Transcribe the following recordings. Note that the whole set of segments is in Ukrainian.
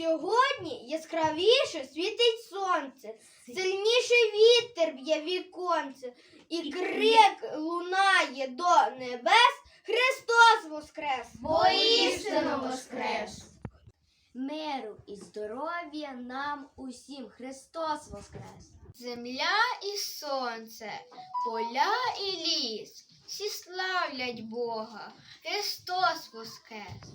Сьогодні яскравіше світить сонце, сильніший вітер б'є віконце, і крик лунає до небес Христос Воскрес! Воістину воскрес! Миру і здоров'я нам усім. Христос Воскрес! Земля і сонце, поля і ліс, всі славлять Бога, Христос воскрес!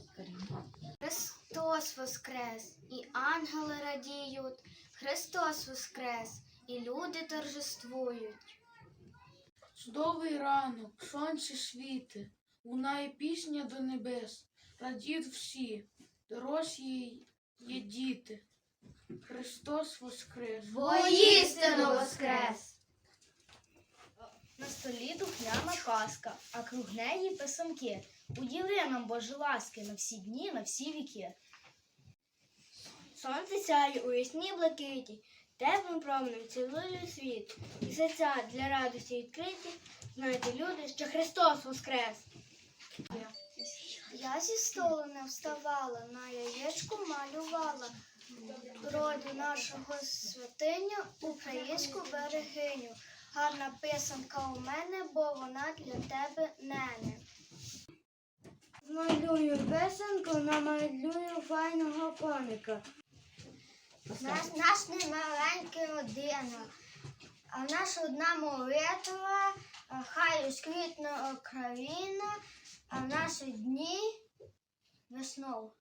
Христос воскрес, і ангели радіють, Христос воскрес, і люди торжествують. Чудовий ранок, сонце світи, лунає пісня до небес, радіють всі, дорослі є діти. Христос воскрес! Воістину воскрес! На столі духняна казка, а круг неї писанки. Уділи нам Боже ласки на всі дні, на всі віки. Сонце сяє у ясній блакиті, теплим променем цілує світ. І серця для радості відкриті. Знаєте, люди, що Христос Воскрес! Я зі столу не вставала, на яєчку малювала. Роду нашого святиню, українську берегиню. Гарна писанка у мене, бо вона для тебе нене. Малюю писанку, намалюю файного коника. Нас, нас не маленька родина, а нас одна молитва, хай сквітне Україна, а в наші дні весною.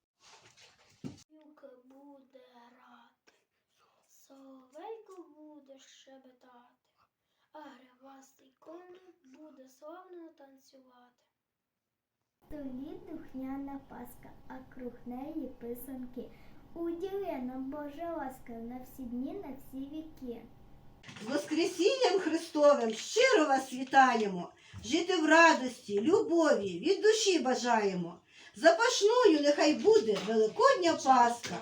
Юка буде рати, соловейко буде щебетати, а гривастий коник буде славно танцювати. столі духняна паска, а круг неї писанки. Уділи нам Боже ласка на всі дні, на всі віки. З Воскресінням Христовим щиро вас вітаємо. Жити в радості, любові, від душі бажаємо. Запашною нехай буде Великодня Пасха,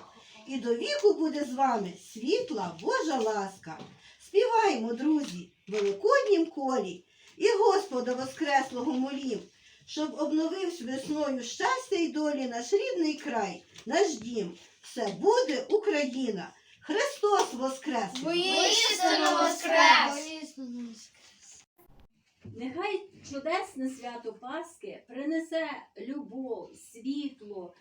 і до віку буде з вами світла Божа ласка. Співаймо, друзі, великоднім колі і Господа Воскреслого молім, щоб обновився весною щастя й долі наш рідний край, наш дім. Все буде Україна. Христос Воскрес! Воскрес! Воістину воскрес! Нехай чудесне свято Пасхи принесе любов, світло,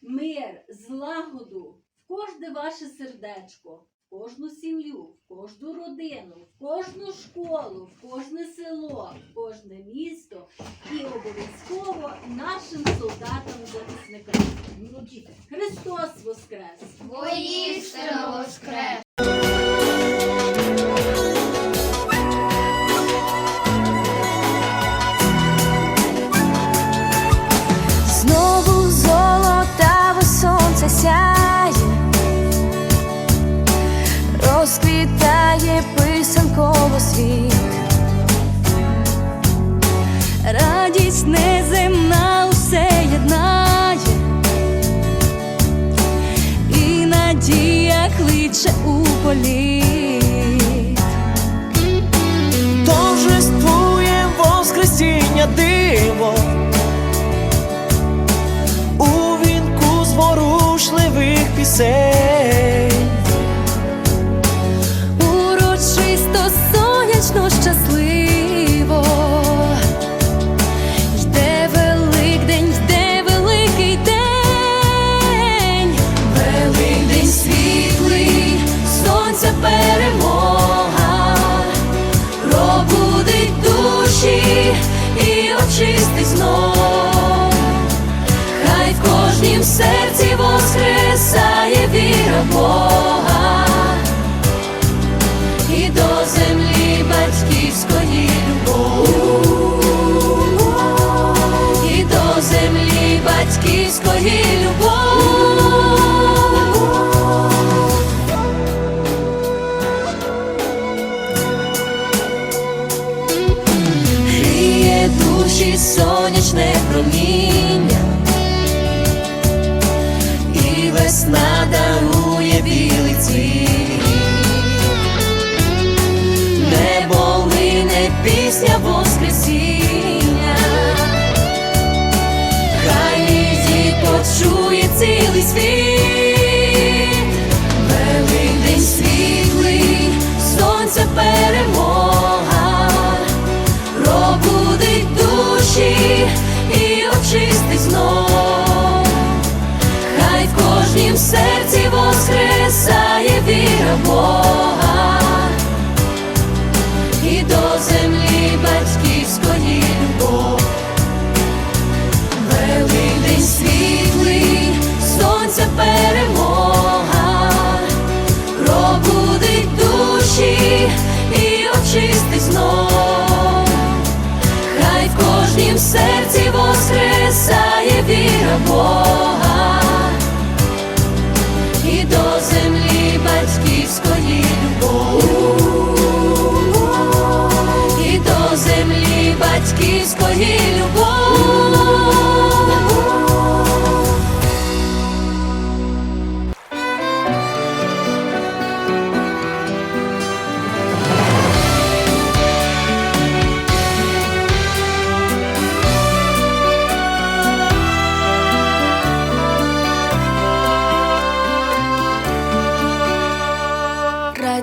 мир, злагоду в кожне ваше сердечко, кожну сім'ю, в кожну родину, в кожну школу, в кожне село, в кожне місто і обов'язково нашим солдатам-захисникам. Ну, Христос Воскрес! Воістину воскрес! Розквітає писанково світ, радість неземна усе єднає, і надія кличе у політ. торжествує Воскресіння диво Великдень світлий, сонця перемога, пробудить душі і очистить знов. Хай в кожнім серці воскресає віра Бога. І до землі батьківської любов, і до землі батьківської весна дарує білий цвіт, небо лине пісня воскресіння, хай її почує цілий світ, великий світлий, сонце переможе.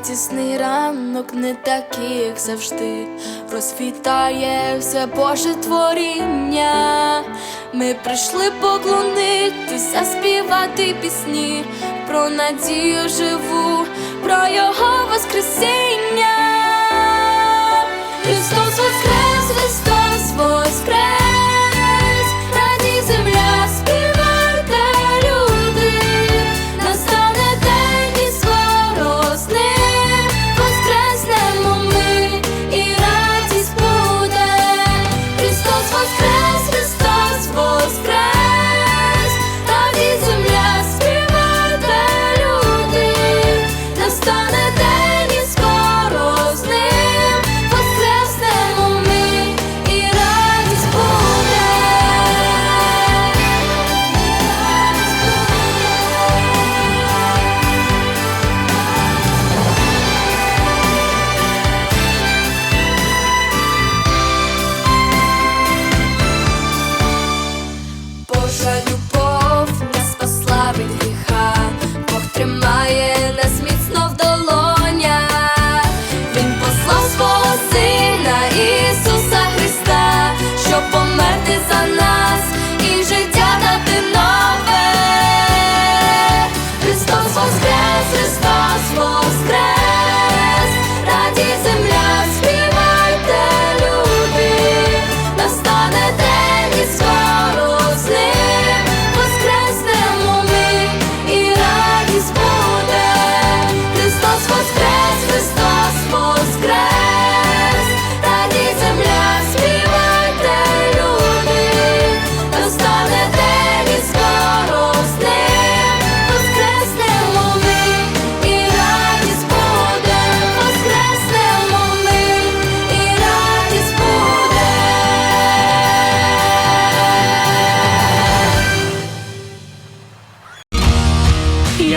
Радісний ранок не такий, як завжди, розквітає все Боже творіння. Ми прийшли поклонитися, співати пісні про надію живу, про його воскресіння.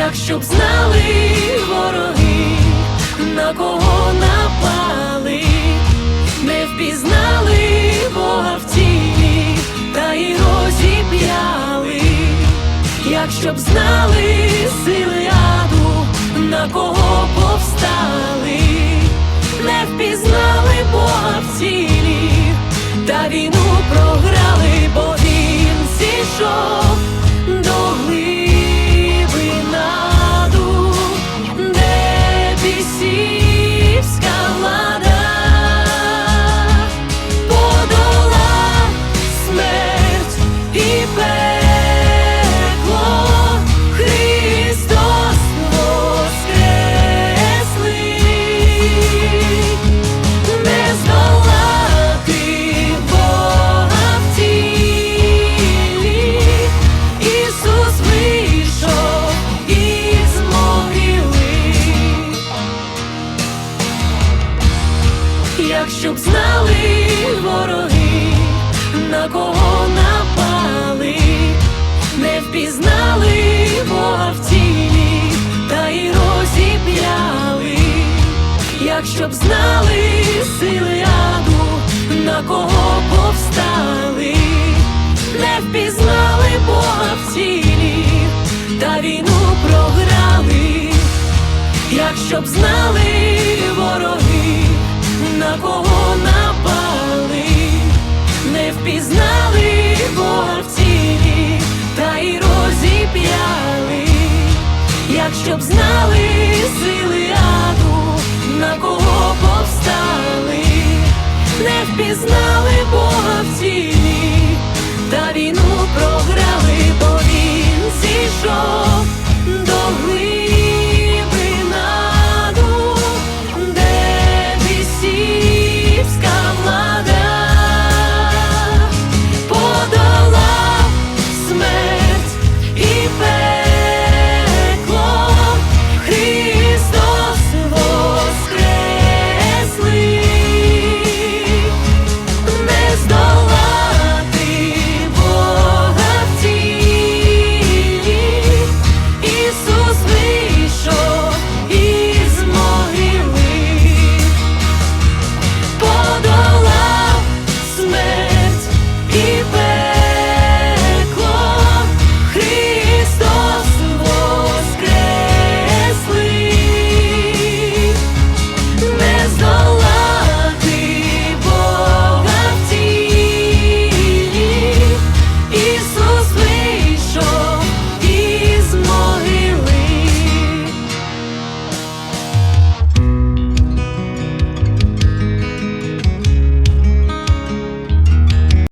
Якщо б знали вороги, на кого напали, не впізнали Бога в тілі, та й розіп'яли, якщо б знали сили аду, на кого повстали, не впізнали Бога в тілі, та війну програли, бо він зійшов Якщо б знали вороги, на кого напали, не впізнали Бога в тілі, та й розіп'яли, якщо б знали сили аду, на кого повстали, не впізнали Бога в тілі, та війну програли, якщо б знали вороги, на кого напали, не впізнали Бога та й розіп'яли, якщо б знали сили аду, на кого повстали, не впізнали Бога в тілі, та війну програли, бо він зійшов